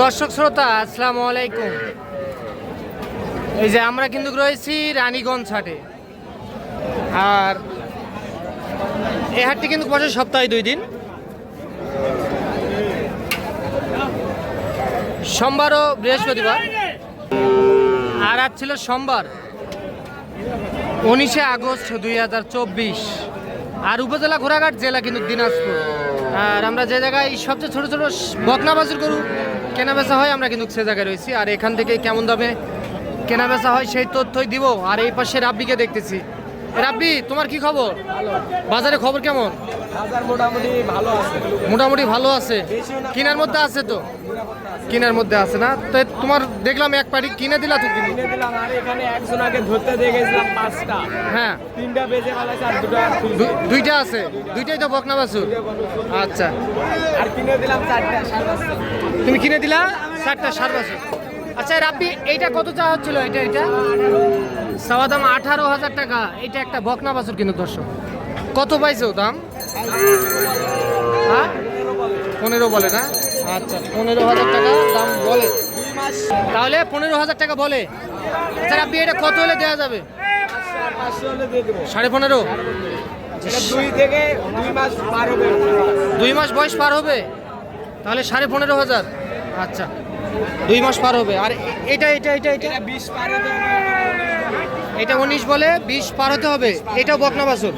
দর্শক শ্রোতা, আসসালামু আলাইকুম। এই যে আমরা কিন্তু রয়েছি রানীগঞ্জ হাটে। আর এই হাটটি কিন্তু বসে সপ্তাহে দুই দিন। সোমবার ও বৃহস্পতিবার। আর আজ ছিল সোমবার, উনিশে আগস্ট দুই হাজার চব্বিশ। আর উপজেলা ঘোড়াঘাট জেলা কিন্তু দিনাজপুর। আর আমরা যে জায়গায় সবচেয়ে ছোট ছোট বকনা বাজার গরু কেনা বেচা হয়, আমরা কিন্তু সে জায়গায় রয়েছি। আর এখান থেকে কেমন দামে কেনা বেচা হয়, সেই তথ্যই দিব। আর এই পাশে রাব্বিকে দেখতেছি। রাব্বি তোমার কি খবর? বাজারে খবর কেমন? বাজার মোটামুটি ভালো আছে। মোটামুটি ভালো আছে। কিনার মধ্যে আছে তো? কিনার মধ্যে আছে না? তো তোমার দেখলাম এক পাড়ি কিনে দিলা তো কিনে দিলাম আর এখানে একজন আগে ধরতে দিয়ে গেছিলাম পাঁচটা। হ্যাঁ। তিনটা বেজে ফেলাছে আর দুটো দুইটা আছে? দুইটাই তো বকনা বাছুর? আচ্ছা। আর কিনে দিলাম চারটা পাঁচটা তুমি কিনে দিলা চারটা সার বাছুর? আচ্ছা রাব্বি এইটা কত চা হচ্ছিল? এটা এটা সাওয়া দাম আঠারো হাজার টাকা। এটা একটা বকনা বাছুর কিন্তু দর্শক। কত পাইছো দাম? হ্যাঁ? পনেরো বলে না? আচ্ছা পনেরো হাজার টাকা দাম বলে। তাহলে পনেরো হাজার টাকা বলে। আচ্ছা রাব্বি এটা কত হলে দেওয়া যাবে? সাড়ে পনেরো? এটা দুই থেকে দুই মাস পার হবে। দুই মাস বয়স পার হবে? তাহলে সাড়ে পনেরো হাজার। আচ্ছা। দুই মাস পার হবে। আর এটা এটা এটা এটা? এটা বিশ পার হতে হবে। এটা উনিশ বলে বিশ পার হতে হবে। এটাও বকনা বাছুর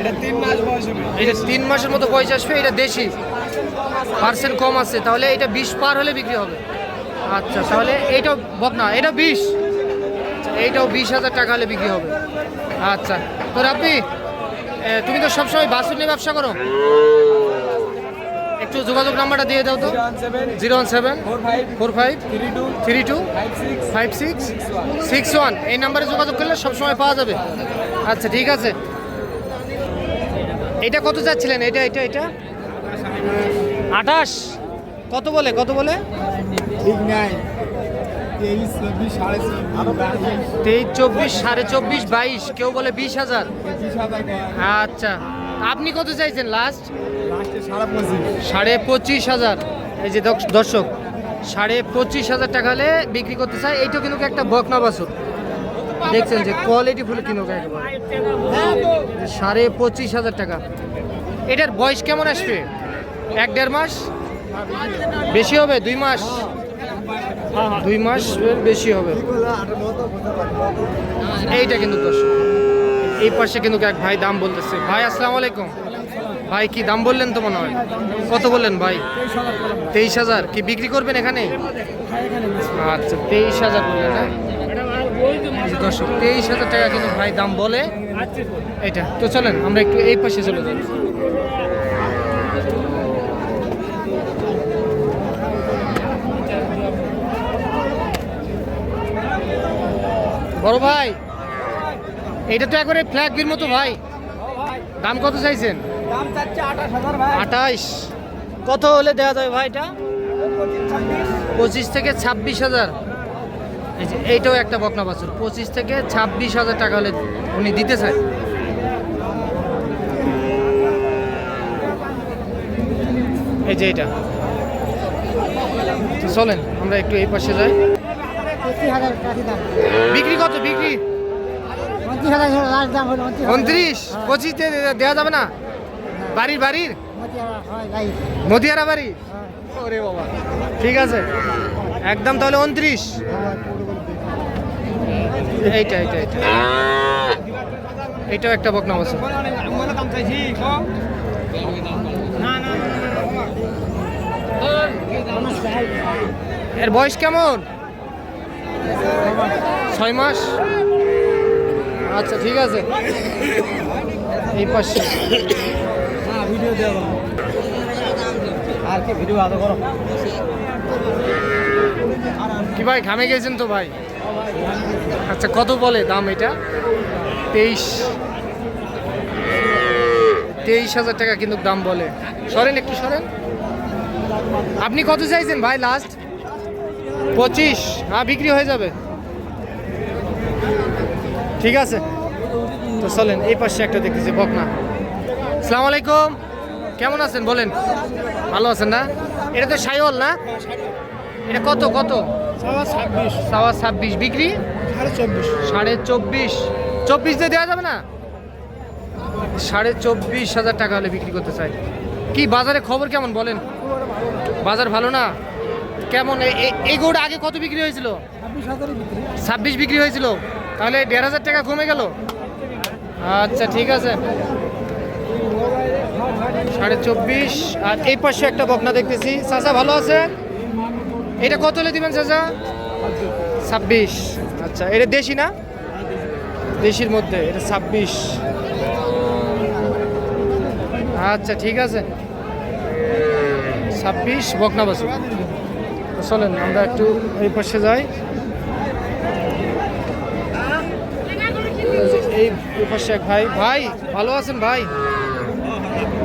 এটা তিন মাস বয়স এটা তিন মাসের মতো বয়স আসবে এটা দেশি। পার্সেন্ট কম আছে তাহলে এটা বিশ পার হলে বিক্রি হবে। আচ্ছা তাহলে এইটাও বকনা এটা বিশ। এইটাও বিশ হাজার টাকা হলে বিক্রি হবে। আচ্ছা তো রাব্বি তুমি তো সবসময় বাছুর নিয়ে ব্যবসা করো? একটু যোগাযোগ নাম্বারটা দিয়ে দাও তো। Zero one seven four five three two five six six one. এই নাম্বারে যোগাযোগ করলে সবসময় পাওয়া যাবে। আচ্ছা ঠিক আছে। এটা কত যাচ্ছিলেন এটা এটা এটা? আঠাশ? কত বলে কত বলে? ঠিক নাই। তেইশ চব্বিশ সাড়ে চব্বিশ। বাইশ। কেউ বলে বিশ হাজার। আচ্ছা। আপনি কত চাইছেন লাস্ট সাড়ে পঁচিশ। হাজার। এই যে দর্শ- দর্শক সাড়ে পঁচিশ হাজার টাকা হলে বিক্রি করতে চায় এইটাও কিন্তু একটা বকনা বাছুর। দেখছেন যে কোয়ালিটি ফুল কিনো একবার। সাড়ে পঁচিশ হাজার টাকা। এটার বয়স কেমন আসবে? এক দেড় মাস? বেশি হবে? দুই মাস? দুই মাস বেশি হবে। এইটা কিন্তু দর্শক। এই পাশে কিন্তু এক ভাই দাম বলতেছে। ভাই, আসসালামু আলাইকুম। ভাই, কি দাম বললেন তো মনে হয়? কত বললেন ভাই? তেইশ হাজার। কি বিক্রি করবেন এখানে? আচ্ছা তেইশ হাজার বললেন না দর্শক, তেইশ হাজার টাকা কিন্তু ভাই দাম বলে। এটা, তো চলেন, আমরা একটু এই পাশে চলে যাই। বড় ভাই এটা তো একবারে ফ্ল্যাগ বির মতো ভাই। দাম কত চাইছেন? আঠাশ আঠাইশ। কত হলে দেওয়া যাবে ভাই এটা? পঁচিশ থেকে ছাব্বিশ হাজার। এই যে এইটাও একটা বকনা বাছুর। পঁচিশ থেকে ছাব্বিশ হাজার টাকা হলে উনি দিতে চায়। এই যে এটা তো চলেন আমরা একটু এই পাশে যাই। বিক্রি কত? বিক্রি? পঁচিশ হাজার লাস্ট দাম হলো উনত্রিশ উনত্রিশ পঁচিশ দেওয়া যাবে না? বাড়ির বাড়ির? হয় গাই বাড়ি ওরে বাবা ঠিক আছে। একদম তাহলে উনত্রিশ। এইটা এইটা এইটা। এইটাও একটা বকনা বছর। দাম চাইছি কম না না এর বয়স কেমন? ছয় মাস। আচ্ছা ঠিক আছে। এই পাশে। হ্যাঁ ভিডিও দেওয়া আর কি ভিডিও আদৌ করো? কি ভাই, ঘামে গেছেন তো ভাই? আচ্ছা কত বলে দাম এটা? তেইশ। তেইশ হাজার টাকা কিন্তু দাম বলে। সরেন একটু, সরেন। আপনি কত চাইছেন ভাই লাস্ট পঁচিশ। হ্যাঁ বিক্রি হয়ে যাবে? ঠিক আছে? তো চলেন এই পাশে একটা দেখতেছি বকনা। সালাম আলাইকুম। কেমন আছেন বলেন? ভালো আছেন না? এটা তো সাইওয়াল না? এটা কত কত? সাওয়া ছাব্বিশ। বিক্রি? সাড়ে চব্বিশ। সাড়ে চব্বিশ। চব্বিশ দিয়ে দেওয়া যাবে না? সাড়ে চব্বিশ হাজার টাকা হলে বিক্রি করতে চাই। কি বাজারে খবর কেমন বলেন? বাজার ভালো না? কেমন? এই গরুটা আগে কত বিক্রি হয়েছিল? ছাব্বিশ বিক্রি হয়েছিল? তাহলে দেড় হাজার টাকা কমে গেল? আচ্ছা ঠিক আছে। সাড়ে চব্বিশ। আর এই পাশে একটা বকনা দেখতেছি। চাচা ভালো আছে এটা কত হলে দিবেন চাচা? ছাব্বিশ। আচ্ছা এটা দেশি না? দেশির মধ্যে, এটা ছাব্বিশ। আচ্ছা ঠিক আছে। ছাব্বিশ, বকনা বাসু চলেন, আমরা একটু এই পাশে যাই। এই এই ভাই। ভাই ভালো আছেন ভাই?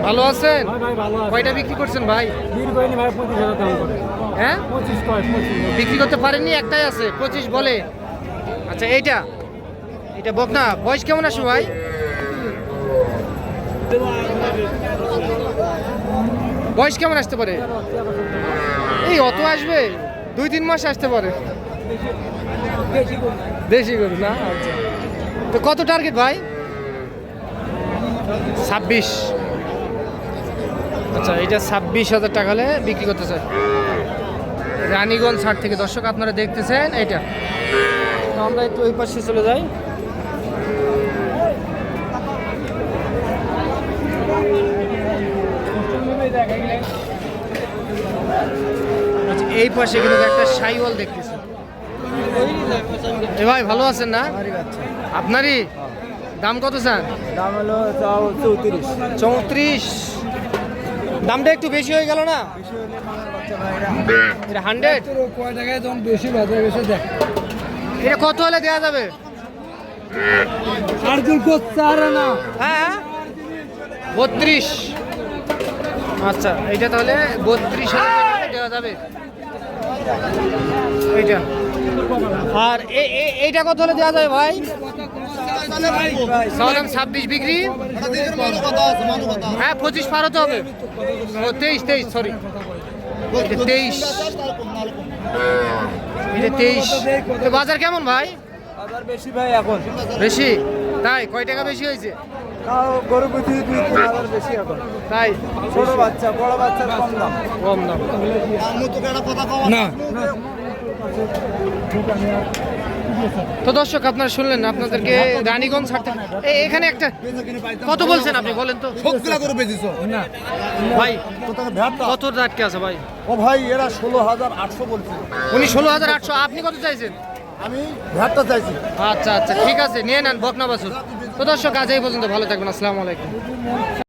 ভালো আছেন? ভাই ভালো আছে। কয়টা বিক্রি করছেন ভাই? হ্যাঁ? বিক্রি করতে পারেননি? একটাই আছে পঁচিশ বলে। আচ্ছা এইটা। এটা বকনা। বয়স কেমন আসবে ভাই? বয়স কেমন আসতে পারে? এই অত আসবে? দুই তিন মাস আসতে পারে। দেশি গরু না? আচ্ছা। তো কত টার্গেট ভাই? ছাব্বিশ। আচ্ছা এটা ছাব্বিশ হাজার টাকা হলে বিক্রি করতে চাই রানীগঞ্জ হাট থেকে দর্শক আপনারা দেখতেছেন এটা তো আমরা একটু ওই পাশে চলে যাই। আচ্ছা, এই পাশে কিন্তু একটা সাইওয়াল দেখতেছি। এ ভাই ভালো আছেন না? আপনারই? দাম কত চান দাম হলো চৌত্রিশ। চৌত্রিশ। দামটা একটু বেশি হয়ে গেল না? এটা হান্ড্রেড কয় টাকায় বেশি বাজার বেশি দেখ। এটা কত হলে দেওয়া যাবে? আর আর না। হ্যাঁ বত্রিশ। আচ্ছা এইটা তাহলে বত্রিশ হাজার দেওয়া যাবে। এইটা। আর এইটা কত হলে দেওয়া যাবে ভাই? সালাম ছাব্বিশ বিক্রি? হ্যাঁ পঁচিশ পার হতে হবে। ও তেইশ তেইশ সরি তেইশ। এটা তেইশ। তো বাজার কেমন ভাই? বাজার বেশি ভাই এখন। বেশি? তাই কয় টাকা বেশি হয়েছে? তাও গরু প্রতি দুই তিন হাজার বেশি এখন। তাই? ছোট বাচ্চা বড় বাচ্চার কম দাম। কম দাম। না। তো দর্শক আপনারা শুনলেন আপনাদেরকে রানীগঞ্জ থেকে এখানে একটা কত বলছেন আপনি বলেন তো। করে বেঁচেছ না। ভাই কত আটকে আছে ভাই? ও ভাই এরা ষোলো হাজার আটশো বলছে। উনি ষোলো হাজার আটশো আপনি কত চাইছেন? আমি ভ্যাটটা চাইছি। আচ্ছা আচ্ছা ঠিক আছে নিয়ে নেন বকনা বাসুর তো দর্শক আজ এই পর্যন্ত ভালো থাকবেন আসসালামু আলাইকুম।